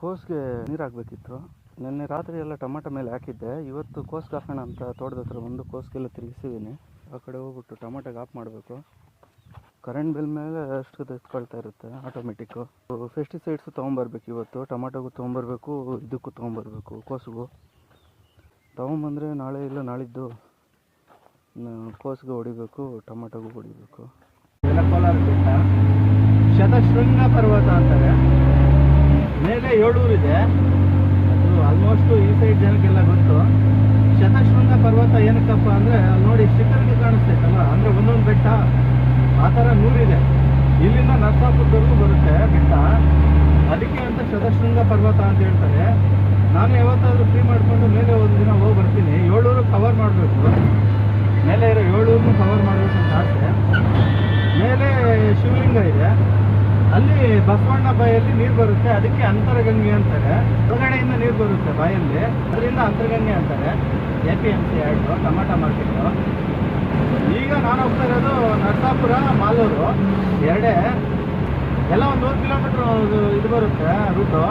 ಕೋಸ್ಗೆ ನೀರು ಹಾಕ್ಬೇಕಿತ್ತು. ನಿನ್ನೆ ರಾತ್ರಿ ಎಲ್ಲ ಟೊಮಾಟೊ ಮೇಲೆ ಹಾಕಿದ್ದೆ. ಇವತ್ತು ಕೋಸ್ಗೆ ಹಾಕೋಣ ಅಂತ ತೋಟದ ಹತ್ರ ಒಂದು ಕೋಸ್ಗೆಲ್ಲ ತಿರುಗಿಸಿದ್ದೀನಿ. ಆ ಕಡೆ ಹೋಗ್ಬಿಟ್ಟು ಟೊಮಾಟೊಗೆ ಆಫ್ ಮಾಡಬೇಕು. ಕರೆಂಟ್ ಬಿಲ್ ಮೇಲೆ ಅಷ್ಟು ತೆಗೆದುಕೊಳ್ತಾ ಇರುತ್ತೆ ಆಟೋಮೆಟಿಕ್ಕು ಫೆಸ್ಟಿಸೈಡ್ಸು ತೊಗೊಂಬರ್ಬೇಕು ಇವತ್ತು. ಟೊಮಾಟೊಗೂ ತೊಗೊಂಬರ್ಬೇಕು, ಇದಕ್ಕೂ ತೊಗೊಂಬರ್ಬೇಕು, ಕೋಸ್ಗೂ. ತೊಗೊಂಬಂದರೆ ನಾಳೆ ಇಲ್ಲ, ನಾಳಿದ್ದು ಕೋಸ್ಗೆ ಹೊಡಿಬೇಕು, ಟೊಮಾಟೊಗೂ ಹೊಡಿಬೇಕು. ಶತಶೃಂಗ ಪರ್ವತ ಅಂತಾರೆ. ಮೇಲೆ ಏಳೂರು ಇದೆ. ಅದು ಆಲ್ಮೋಸ್ಟ್ ಈ ಸೈಡ್ ಜನಕ್ಕೆಲ್ಲ ಗೊತ್ತು. ಶತಶೃಂಗ ಪರ್ವತ ಏನಕ್ಕಪ್ಪ ಅಂದರೆ, ಅಲ್ಲಿ ನೋಡಿ ಶಿಖರಕ್ಕೆ ಕಾಣಿಸ್ತೈತಲ್ಲ ಅಂದರೆ ಒಂದೊಂದು ಬೆಟ್ಟ, ಆ ಥರ ನೂರಿದೆ. ಇಲ್ಲಿಂದ ನರಸಾಪುರದವರೆಗೂ ಬರುತ್ತೆ ಬೆಟ್ಟ. ಅದಕ್ಕೆ ಅಂತ ಶತಶೃಂಗ ಪರ್ವತ ಅಂತ ಹೇಳ್ತಾರೆ. ನಾನು ಯಾವತ್ತಾದರೂ ಫ್ರೀ ಮಾಡಿಕೊಂಡು ಮೇಲೆ ಒಂದು ದಿನ ಹೋಗಿ ಬರ್ತೀನಿ. ಏಳೂರು ಕವರ್ ಮಾಡಬೇಕು. ಮೇಲೆ ಇರೋ ಏಳೂರನ್ನು ಕವರ್ ಮಾಡಬೇಕು ಅಂತ ಆಸೆ. ಮೇಲೆ ಶಿವಲಿಂಗ ಇದೆ. ಅಲ್ಲಿ ಬಸವಣ್ಣ ಬಾಯಲ್ಲಿ ನೀರು ಬರುತ್ತೆ, ಅದಕ್ಕೆ ಅಂತರಗಂಗೆ ಅಂತಾರೆ. ಹೊರಗಡೆಯಿಂದ ನೀರು ಬರುತ್ತೆ ಬಾಯಲ್ಲಿ. ಅದರಿಂದ ಅಂತರಗಂಗೆ ಅಂತಾರೆ. ಎ ಪಿ ಎಂ ಸಿ ಎರಡು, ಟಮಾಟ ಮಾರ್ಕೆಟು ಈಗ ನಾನು ಹೋಗ್ತಾ ಇರೋದು ನರಸಾಪುರ, ಮಾಲೂರು. ಎರಡೇ, ಎಲ್ಲ ಒಂದು ನೂರು ಕಿಲೋಮೀಟ್ರ್ ಇದು ಬರುತ್ತೆ, ರೂಟು.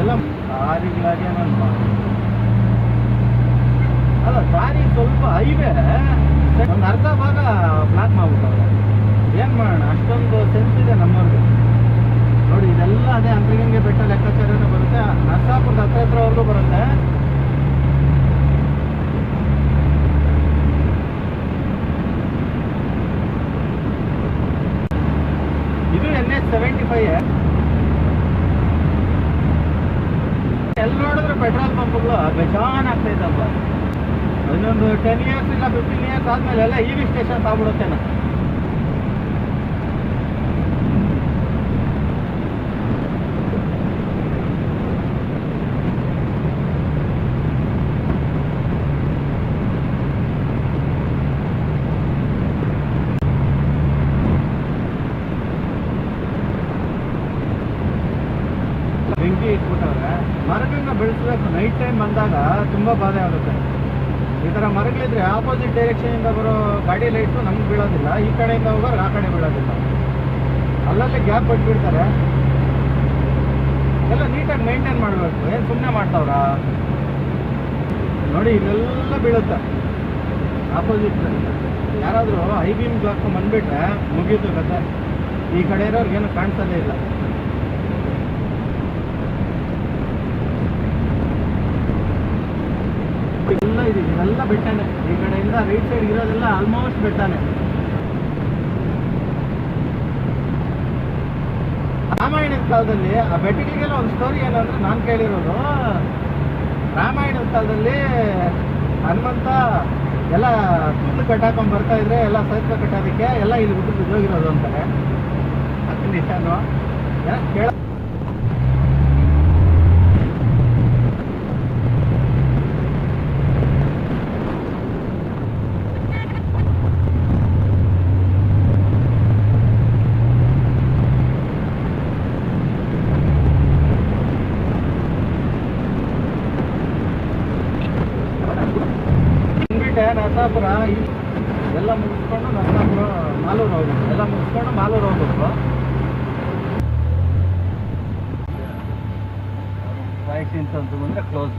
ಎಲ್ಲ ದಾರಿಗಳಾಗಿ ನಾನು ಅಲ್ಲ, ದಾರಿ ಸ್ವಲ್ಪ ಹೈವೇ. ಒಂದು ಅರ್ಧ ಭಾಗ ಬ್ಲಾಕ್ ಮಾಡ್ಬಿಟ್ಟವ್ರೆ ಏನು ಮಾಡೋಣ? ಅಷ್ಟೊಂದು ಸೆನ್ಸ್ ಇದೆ ನಮ್ಮವ್ರಿಗೆ ನೋಡಿ, ಇದೆಲ್ಲ ಅದೇ ಅಂತರ್ಗಂಗೆ ಬೆಟ್ಟ ಲೆಕ್ಕಾಚಾರನೇ ಬರುತ್ತೆ. ನರಸಾಪುರದ ಹತ್ರ ಹತ್ರವರೆಗೂ ಬರುತ್ತೆ. ಇದು ಎನ್ ಎಚ್ ಸೆವೆಂಟಿ ಫೈವ್ ಎಲ್ಲಿ ನೋಡಿದ್ರೆ ಪೆಟ್ರೋಲ್ ಪಂಪ್ಗಳು? ಬೇಜಾನ್ ಆಗ್ತಾ ಇದ್ದಪ್ಪ ಇನ್ನೊಂದು ಟೆನ್ ಇಯರ್ಸ್ ಇಲ್ಲ ಫಿಫ್ಟೀನ್ ಇಯರ್ಸ್ ಆದ್ಮೇಲೆ ಎಲ್ಲ ವಿ ಸ್ಟೇಷನ್ ಆಗ್ಬಿಡುತ್ತೆ ನಾ ಟೈಮ್ ಬಂದಾಗ ತುಂಬಾ ಬಾಧೆ ಆಗುತ್ತೆ. ಈ ಥರ ಮರಗಳಿದ್ರೆ ಆಪೋಸಿಟ್ ಡೈರೆಕ್ಷನಿಂದ ಬರೋ ಗಾಡಿ ಲೈಟು ನಮ್ಗೆ ಬೀಳೋದಿಲ್ಲ, ಈ ಕಡೆಯಿಂದ ಹೋಗೋರು ಆ ಕಡೆ ಬೀಳೋದಿಲ್ಲ. ಅಲ್ಲಲ್ಲಿ ಗ್ಯಾಪ್ ಬಿಟ್ಬಿಡ್ತಾರೆ ಎಲ್ಲ ನೀಟಾಗಿ ಮೇಂಟೈನ್ ಮಾಡಬೇಕು, ಏನು ಸುಮ್ಮನೆ ಮಾಡ್ತಾವ್ರ? ನೋಡಿ, ಇಲ್ಲೆಲ್ಲ ಬೀಳುತ್ತೆ. ಆಪೋಸಿಟ್ ಯಾರಾದರೂ ಐ ಬೀಮ್ ಬ್ಲಾಕ್ ಬಂದ್ಬಿಟ್ರೆ ಮುಗೀತು ಕತೆ ಈ ಕಡೆ ಇರೋರ್ಗೇನು ಕಾಣಿಸೋದೇ ಇಲ್ಲ ಎಲ್ಲ ಇದೆಲ್ಲ ಬೆಟ್ಟನೇ ಈ ಕಡೆಯಿಂದ ರೈಟ್ ಸೈಡ್ ಇರೋದೆಲ್ಲ ಆಲ್ಮೋಸ್ಟ್ ಬೆಟ್ಟನೇ ರಾಮಾಯಣದ ಕಾಲದಲ್ಲಿ, ಆ ಬೆಟ್ಟಗಳಿಗೆಲ್ಲ ಒಂದು ಸ್ಟೋರಿ ಏನಂದ್ರೆ ನಾನು ಕೇಳಿರೋದು, ರಾಮಾಯಣದ ಕಾಲದಲ್ಲಿ ಹನುಮಂತ ಎಲ್ಲ ಕೂದಲು ಕಟ್ಟಾಕೊಂಡ್ ಬರ್ತಾ ಇದ್ರೆ ಎಲ್ಲ ಸೈತ್ರ ಕಟ್ಟೋದಕ್ಕೆ ಎಲ್ಲ ಇಲ್ಲಿ ಬಿಟ್ಟು ಬಿದ್ದೋಗಿರೋದು ಅಂತಾರೆ. ಅದನ್ನ ಕೇಳ ಬಂದ್ಬಿಟ್ಟೆ ನರಸಾಪುರ ಎಲ್ಲ ಮುಗಿಸ್ಕೊಂಡು ನರಸಾಪುರ ಮಾಲೂರು ಹೋಗ್ಬೇಕು. ಎಲ್ಲ ಮುಗಿಸ್ಕೊಂಡು ಮಾಲೂರು ಹೋಗ್ಬೇಕು. ಬೈಕ್ ಅಂತ ಮುಂದೆ ಕ್ಲೋಸ್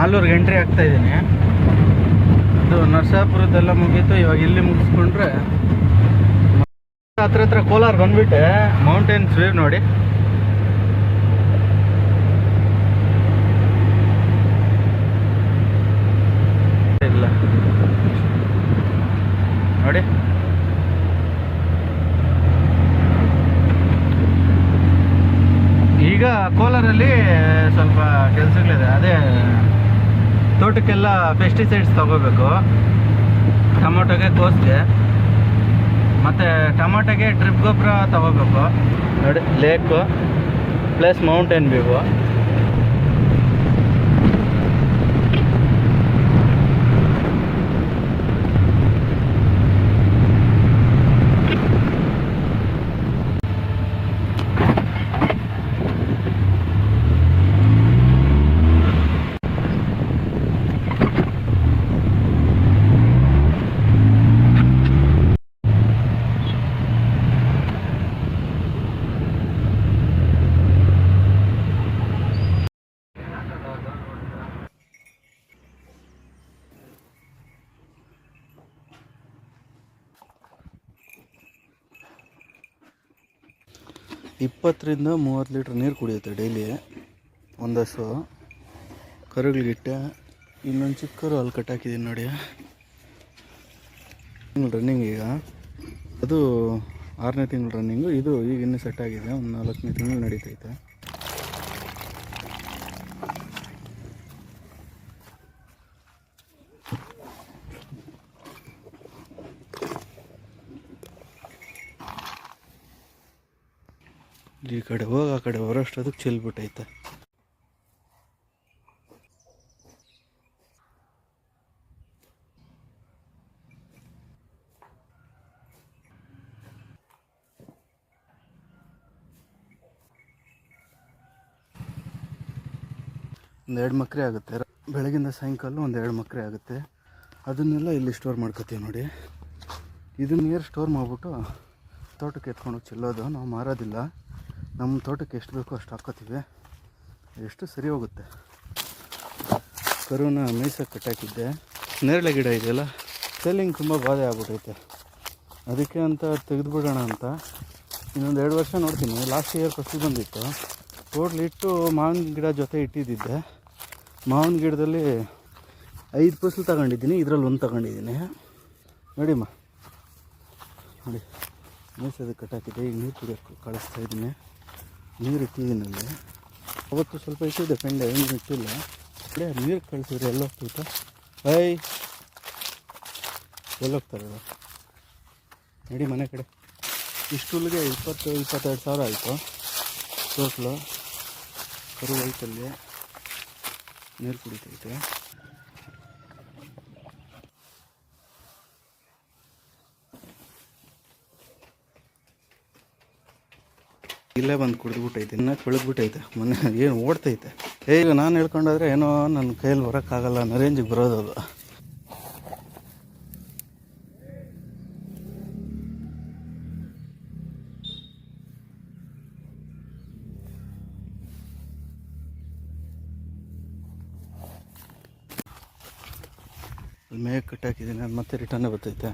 ಮಾಲೂರ್ಗೆ ಎಂಟ್ರಿ ಆಗ್ತಾ ಇದ್ದೀನಿ. ಅದು ನರಸಾಪುರದ್ದೆಲ್ಲ ಮುಗೀತು, ಇವಾಗ ಇಲ್ಲಿ ಮುಗಿಸ್ಕೊಂಡ್ರೆ ಹತ್ರ ಹತ್ರ ಕೋಲಾರ ಬಂದ್ಬಿಟ್ಟೆ. ಮೌಂಟೇನ್ಸ್ ವ್ಯೂ ನೋಡಿ. ಇಲ್ಲ. ನೋಡಿ. ಈಗ ಕೋಲಾರಲ್ಲಿ ಸ್ವಲ್ಪ ಕೆಲಸಗಳಿದೆ. ಅದೇ ತೋಟಕ್ಕೆಲ್ಲ ಪೆಸ್ಟಿಸೈಡ್ಸ್ ತಗೋಬೇಕು. ಟೊಮೊಟೊಗೆ ಕೋಸ್ಗೆ. ಮತ್ತು ಟೊಮೊಟೊಗೆ ಡ್ರಿಪ್ ಗೊಬ್ಬರ ತಗೋಬೇಕು. ನೋಡಿ, ಲೇಕು ಪ್ಲಸ್ ಮೌಂಟೇನ್ ವ್ಯೂ ಇಪ್ಪತ್ತರಿಂದ ಮೂವತ್ತು ಲೀಟ್ರ್ ನೀರು ಕುಡಿಯುತ್ತೆ ಡೈಲಿ. ಒಂದು ಹಸು ಕರುಗಳಿಟ್ಟೆ ಇನ್ನೊಂದು ಚಿಕ್ಕರು ಅಲ್ಲಿ ಕಟ್ಟಾಕಿದ್ದೀನಿ ನೋಡಿ. ರನ್ನಿಂಗ್ ಈಗ. ಅದು ಆರನೇ ತಿಂಗಳು ರನ್ನಿಂಗು ಇದು ಈಗ ಇನ್ನೂ ಸೆಟ್ ಆಗಿದೆ. ಒಂದು ನಾಲ್ಕನೇ ತಿಂಗಳು ನಡೀತೈತೆ. ಈ ಕಡೆ ಹೋಗಿ, ಆ ಕಡೆ ಬರೋಷ್ಟೊದಕ್ಕೆ ಚೆಲ್ಬಿಟ್ಟೈತೆ ಒಂದು ಎರಡು ಮಕ್ರೆ ಆಗುತ್ತೆ. ಬೆಳಗಿಂದ ಸಾಯಂಕಾಲ ಒಂದು ಎರಡು ಮಕ್ರೆ ಆಗುತ್ತೆ. ಅದನ್ನೆಲ್ಲ ಇಲ್ಲಿ ಸ್ಟೋರ್ ಮಾಡ್ಕೋತೀವಿ ನೋಡಿ. ಇದನ್ನ ನೀರು ಸ್ಟೋರ್ ಮಾಡಿಬಿಟ್ಟು ತೋಟಕ್ಕೆ ಎತ್ಕೊಂಡು ಚೆಲ್ಲೋದು. ನಾವು ಮಾರೋದಿಲ್ಲ. ನಮ್ಮ ತೋಟಕ್ಕೆ ಎಷ್ಟು ಬೇಕೋ ಅಷ್ಟು ಹಾಕೋತೀವಿ ಎಷ್ಟು ಸರಿ ಹೋಗುತ್ತೆ. ಕರುನ ಮೇಯ್ಸಕ್ಕೆ ಕಟ್ಟಾಕಿದ್ದೆ ನೇರಳೆ ಗಿಡ ಇದೆಯಲ್ಲ ಸೆಲ್ಲಿಂಗ್ ತುಂಬ ಬಾಧೆ ಆಗ್ಬಿಟ್ಟೈತೆ ಅದಕ್ಕೆ ಅಂತ ತೆಗೆದುಬಿಡೋಣ ಅಂತ. ಇನ್ನೊಂದು ಎರಡು ವರ್ಷ ನೋಡ್ತೀನಿ. ಲಾಸ್ಟ್ ಇಯರ್ ಫಸ್ಟ್ ಬಂದಿತ್ತು. ಟೋಟ್ಲ್ ಇಟ್ಟು ಮಾವಿನ ಗಿಡ ಜೊತೆ ಇಟ್ಟಿದ್ದಿದ್ದೆ. ಮಾವಿನ ಗಿಡದಲ್ಲಿ ಐದು ಫಸಲು ತಗೊಂಡಿದ್ದೀನಿ. ಇದರಲ್ಲಿ ಒಂದು ತಗೊಂಡಿದ್ದೀನಿ. ನೋಡಿಮ್ಮ ನೋಡಿ, ಮೇಯ್ಸೋದಕ್ಕೆ ಕಟ್ಟಾಕಿದ್ದೆ ಈಗ ನೀರು ಕುಡಿಯೋಕ್ಕೆ ಕಳಿಸ್ತಾ ಇದ್ದೀನಿ. ನೀರು ಇಟ್ಟಿದ್ದೀನಿ ಅಲ್ಲಿ ಅವತ್ತು ಸ್ವಲ್ಪ ಇಟ್ಟಿದ್ದೆ ಪೆಂಡೆ ಏನು ಇಟ್ಟಿಲ್ಲ. ಕಡೆ ನೀರು ಕಳಿಸಿದ್ರೆ ಎಲ್ಲ ಹೋಗ್ತೈತೆ ಐ ಎಲ್ಲೋಗ್ತಾರೆ? ನಡಿ ಮನೆ ಕಡೆ. ಇಷ್ಟು ಹುಲ್ಲಿಗೆ ಇಪ್ಪತ್ತು, ಇಪ್ಪತ್ತೆರಡು ಸಾವಿರ ಆಯಿತು. ಟೋಟ್ಲು ಕರು ವೈಟಲ್ಲಿ ನೀರು ಕುಡಿತೈತೆ. ಇಲ್ಲೇ ಬಂದು ಕುಡಿದ್ಬಿಟ್ಟೈತೆ, ಇನ್ನ ಕುಳಿದ್ಬಿಟ್ಟೈತೆ, ಮೊನ್ನೆ ಏನು ಓಡ್ತೈತೆ. ಈಗ ನಾನು ಹೇಳ್ಕೊಂಡಾದ್ರೆ ಏನೋ ನನ್ನ ಕೈಯಲ್ಲಿ ಬರೋಕ್ಕಾಗಲ್ಲ ಅನ್ನೋ ರೇಂಜಿಗೆ ಬರೋದು ಅದು. ಮೇಗೆ ಕಟ್ಟಾಕಿದ್ದೀನಿ ಮತ್ತೆ ರಿಟರ್ನ್ ಬರ್ತೈತೆ.